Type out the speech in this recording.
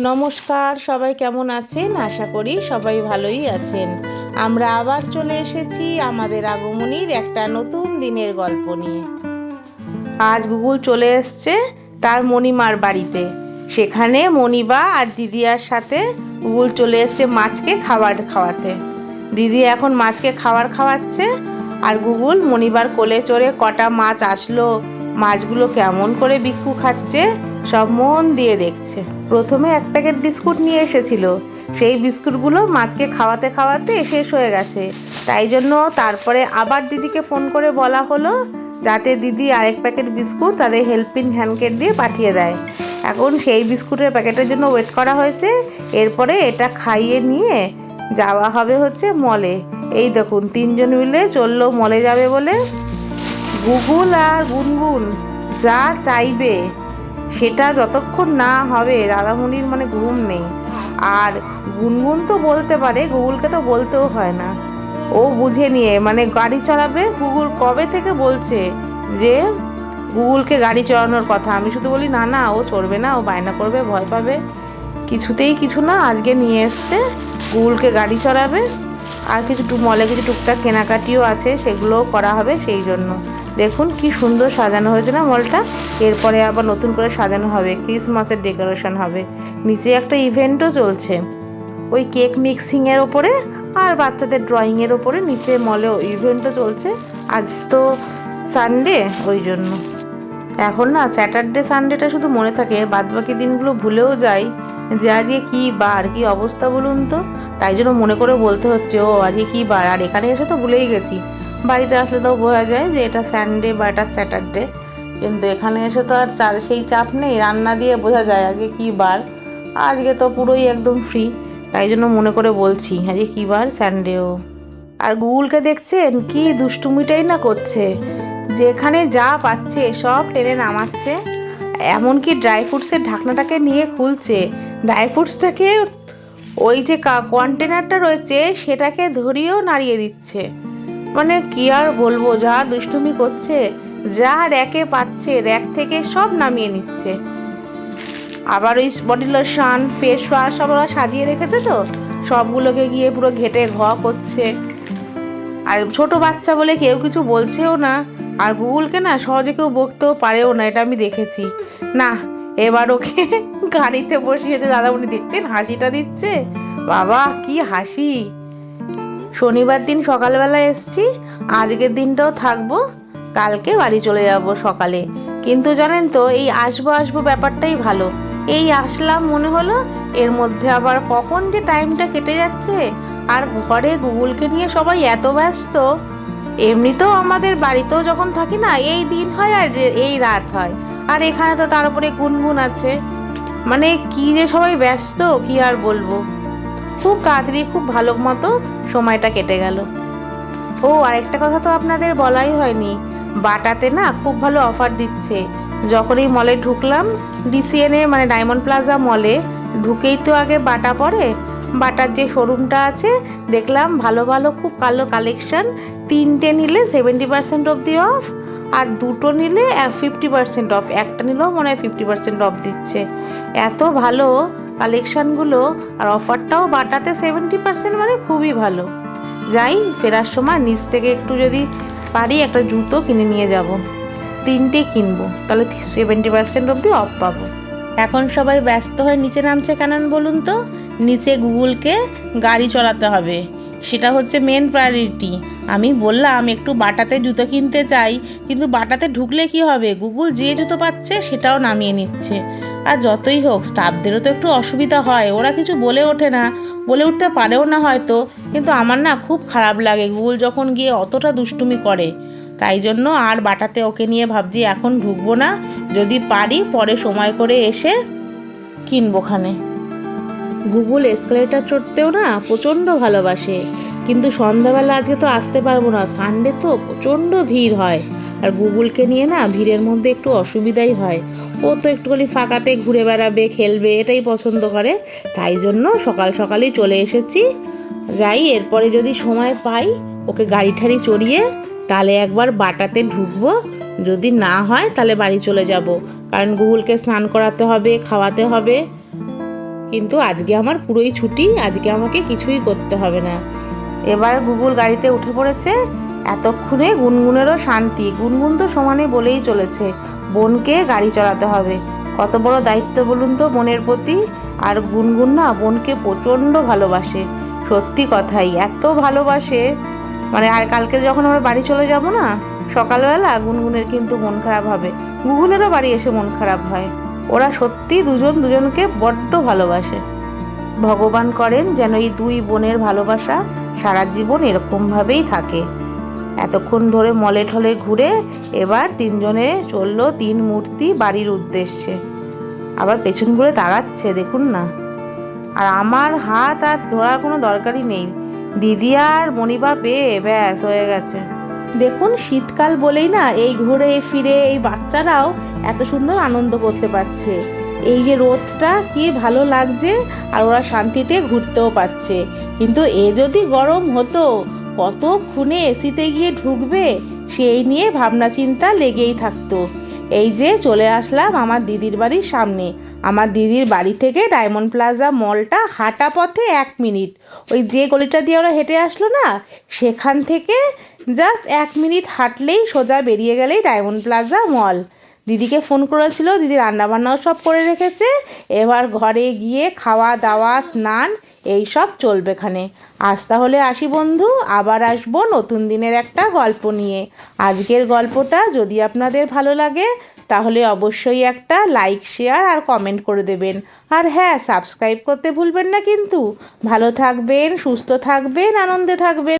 নমস্কার, সবাই কেমন আছেন? আশা করি সবাই ভালোই আছেন। আমরা আবার চলে এসেছি আমাদের আগমনীর একটা নতুন দিনের গল্প নিয়ে। আজ গুগল চলে এসছে তার মণিমার বাড়িতে। সেখানে মণিবা আর দিদিয়ার সাথে গুগল চলে এসছে মাছকে খাবার খাওয়াতে। দিদি এখন মাছকে খাবার খাওয়াচ্ছে আর গুগল মণিবার কোলে চড়ে কটা মাছ আসলো। মাছগুলো কেমন করে বিক্ষু খাচ্ছে সব মন দিয়ে দেখছে। প্রথমে এক প্যাকেট বিস্কুট নিয়ে এসেছিল। সেই বিস্কুটগুলো মাছকে খাওয়াতে খাওয়াতে শেষ হয়ে গেছে। তাই জন্য তারপরে আবার দিদিকে ফোন করে বলা হলো, যাতে দিদি আরেক প্যাকেট বিস্কুট তাদের হেল্পিং হ্যান্ডকেট দিয়ে পাঠিয়ে দেয়। এখন সেই বিস্কুটের প্যাকেটের জন্য ওয়েট করা হয়েছে। এরপরে এটা খাইয়ে নিয়ে যাওয়া হবে হচ্ছে মলে। এই দেখুন, তিনজন মিলে চলল মলে যাবে বলে। গুগুল আর গুনগুন, যা চাইবে। সেটা যতক্ষণ না হবে, দাদামণির মানে ঘুম নেই। আর গুনগুন তো বলতে পারে, গুগলকে তো বলতেও হয় না। ও বুঝে নিয়ে মানে গাড়ি চালাবে? গুগল কবে থেকে বলছে যে গুগলকে গাড়ি চড়ানোর কথা? আমি শুধু বলি, না না, ও চড়বে না, ও বায়না করবে, ভয় পাবে। কিছুতেই কিছু না, আজকে নিয়ে এসছে, গুগলকে গাড়ি চড়াবে আর কিছু মলে কিছু টুকটাক কেনাকাটিও আছে, সেগুলোও করা হবে সেই জন্য। দেখুন কি সুন্দর সাজানো হয়েছে না মলটা? এরপরে আবার নতুন করে সাজানো হবে, ক্রিসমাসের ডেকোরেশন হবে। নিচে একটা ইভেন্টও চলছে। ওই কেক মিক্সিংয়ের ওপরে আর বাচ্চাদের ড্রয়িংয়ের ওপরে নিচে মলে ইভেন্টও চলছে। আজ তো সানডে ওই জন্য। এখন না স্যাটারডে সানডেটা শুধু মনে থাকে বাদ বাকি দিনগুলো ভুলেও যাই। যে আজকে কী বার, কী অবস্থা বলুন তো? তাই জন্য মনে করে বলতে হচ্ছে, ও আজকে কী বার? আর এখানে এসে তো ভুলেই গেছি। বাড়িতে আসলে তো বোঝা যায় যে এটা সানডে বা এটা স্যাটারডে কিন্তু এখানে এসে তো আর চার সেই চাপ নেই, রান্না দিয়ে বোঝা যায় আজকে কী বার। আজকে তো পুরোই একদম ফ্রি তাই জন্য মনে করে বলছি আজকে কী বার? সানডেও আর গুগলকে দেখছেন? কি দুষ্টুমিটাই না করছে। যেখানে যা পাচ্ছে, সব টেনে নামাচ্ছে। এমনকি ড্রাই ফ্রুটসের ঢাকনাটাকে নিয়ে খুলছে। ড্রাই ফ্রুটসটাকে ওই যে কন্টেনারটা রয়েছে, সেটাকে ধরিয়েও নাড়িয়ে দিচ্ছে। মানে কি আর বলব, যা দুষ্টুমি করছে, যা র্যাকে পাচ্ছে, র্যাক থেকে সব নামিয়ে নিচ্ছে। আবার ওই বডি লোশন ফেস ওয়াশ সব ওরা সাজিয়ে রেখেছে তো? সবগুলোকে গিয়ে পুরো ঘেটে ঘ করছে। আর ছোট বাচ্চা বলে কেউ কিছু বলছেও না, আর গুগলকে না সহজে কেউ বকতেও পারেও না, এটা আমি দেখেছি। না, এবার ওকে গাড়িতে বসিয়েছে দাদা উনি দেখছেন হাসিটা দিচ্ছে? বাবা, কি হাসি! শনিবার দিন সকালবেলা এসছি, আজকের দিনটাও থাকব, কালকে বাড়ি চলে যাব সকালে। কিন্তু জানেন তো, এই আসব আসব ব্যাপারটাই ভালো। এই আসলাম মনে হলো, এর মধ্যে আবার কখন যে টাইমটা কেটে যাচ্ছে, আর ঘরে গুগলকে নিয়ে সবাই এত ব্যস্ত, এমনিতেও আমাদের বাড়িতেও যখন থাকি না, এই দিন হয় আর এই রাত হয়। আর এখানে তো তার উপরে গুনগুন আছে। মানে কি যে সবাই ব্যস্ত, কি আর বলব? খুব তাড়াতাড়ি, খুব ভালো মতো সময়টা কেটে গেল। ও, আরেকটা কথা তো আপনাদের বলাই হয়নি। বাটাতে না খুব ভালো অফার দিচ্ছে। যখন এই মলে ঢুকলাম ডিসিএনএ মানে ডায়মন্ড প্লাজা মলে ঢুকেই তো আগে বাটা পড়ে বাটার যে শোরুমটা আছে, দেখলাম ভালো ভালো, খুব ভালো কালেকশন তিনটে নিলে সেভেন্টি পার্সেন্ট অবধি অফ আর দুটো নিলে ফিফটি পার্সেন্ট অফ একটা নিলেও মনে হয় ফিফটি পার্সেন্ট অফ দিচ্ছে। এত ভালো কালেকশানগুলো আর অফারটাও বাটাতে সেভেন্টি পার্সেন্ট মানে খুবই ভালো। যাই, ফেরার সময় নিচ থেকে একটু যদি পারি একটা জুতো কিনে নিয়ে যাব। তিনটে কিনবো, তাহলে সেভেন্টি পার্সেন্ট অবধি অফ পাবো। এখন সবাই ব্যস্ত হয়ে নিচে নামছে কেন বলুন তো? নিচে গুগলকে গাড়ি চলাতে হবে। সেটা হচ্ছে মেন প্রায়োরিটি আমি বললাম, একটু বাটাতে জুতো কিনতে চাই, কিন্তু বাটাতে ঢুকলে কি হবে? গুগল যে জুতো পাচ্ছে, সেটাও নামিয়ে নিচ্ছে। আর যতই হোক স্টাফদেরও তো একটু অসুবিধা হয়। ওরা কিছু বলে ওঠে না। বলে উঠতে পারেও না হয়তো। কিন্তু আমার না খুব খারাপ লাগে গুগল যখন গিয়ে অতটা দুষ্টুমি করে। তাই জন্য আর বাটাতে ওকে নিয়ে ভাবছি, এখন ঢুকবো না। যদি পারি, পরে সময় করে এসে কিনবোখানে গুগল এসকালেটার চড়তেও না প্রচণ্ড ভালোবাসে। কিন্তু সন্ধ্যাবেলা আজকে তো আসতে পারব না সানডে তো প্রচণ্ড ভিড় হয়। আর গুগলকে নিয়ে না ভিড়ের মধ্যে একটু অসুবিধাই হয়। ও তো একটুখানি ফাঁকাতে ঘুরে বেড়াবে, খেলবে, এটাই পছন্দ করে। তাই জন্য সকাল সকালই চলে এসেছি। যাই, এরপরে যদি সময় পাই, ওকে গাড়ি ঠাড়ি চড়িয়ে তাহলে একবার বাটাতে ঢুকবো। যদি না হয় তাহলে বাড়ি চলে যাব। কারণ গুগলকে স্নান করাতে হবে, খাওয়াতে হবে। কিন্তু আজকে আমার পুরোই ছুটি, আজকে আমাকে কিছুই করতে হবে না। এবার গুগল গাড়িতে উঠে পড়েছে, এতক্ষণে গুনগুনেরও শান্তি। গুনগুন তো সমানে বলেই চলেছে, বোনকে গাড়ি চালাতে হবে। কত বড় দায়িত্ব বলুন তো বোনের প্রতি। আর গুনগুন না বোনকে প্রচণ্ড ভালোবাসে, সত্যি কথাই। এত ভালোবাসে মানে আর কালকে যখন আমরা বাড়ি চলে যাব না, সকালবেলা গুনগুনের কিন্তু মন খারাপ হবে। গুগলেরও বাড়ি এসে মন খারাপ হয়। ওরা সত্যি দুজন দুজনকে বড্ড ভালোবাসে। ভগবান করেন যেন এই দুই বোনের ভালোবাসা সারা জীবন এরকমভাবেই থাকে। এতক্ষণ ধরে মলে ঠলে ঘুরে এবার তিনজনে চলল তিন মূর্তি বাড়ির উদ্দেশ্যে। আবার পেছন ঘুরে তাড়াচ্ছে দেখুন না। আর আমার হাত আর ধরার কোনো দরকারই নেই। দিদি আর মণিবা পেয়ে ব্যাস হয়ে গেছে। দেখুন, শীতকাল বলেই না এই ঘুরে ফিরে এই বাচ্চারাও এত সুন্দর আনন্দ করতে পারছে। এই যে রোদটা, কি ভালো লাগছে, আর ওরা শান্তিতে ঘুরতেও পাচ্ছে কিন্তু এ যদি গরম হতো, কত খুনে এসিতে গিয়ে ঢুকবে, সেই নিয়ে ভাবনা চিন্তা লেগেই থাকতো। এই যে চলে আসলাম আমার দিদির বাড়ির সামনে। আমার দিদির বাড়ি থেকে ডায়মন্ড প্লাজা মলটা হাঁটা পথে এক মিনিট। ওই যে গলিটা দিয়ে ওরা হেঁটে আসলো না, সেখান থেকে জাস্ট এক মিনিট হাঁটলেই সোজা বেরিয়ে গেলেই ডায়মন্ড প্লাজা মল। দিদিকে ফোন করেছিল, দিদি রান্নাবান্নাও সব করে রেখেছে। এবার ঘরে গিয়ে খাওয়া, দাওয়া, স্নান, এই সব চলবে এখানে আজ তাহলে আসি বন্ধু, আবার আসব নতুন দিনের একটা গল্প নিয়ে। আজকের গল্পটা যদি আপনাদের ভালো লাগে, তাহলে অবশ্যই একটা লাইক, শেয়ার আর কমেন্ট করে দেবেন। আর হ্যাঁ সাবস্ক্রাইব করতে ভুলবেন না কিন্তু। ভালো থাকবেন, সুস্থ থাকবেন, আনন্দে থাকবেন।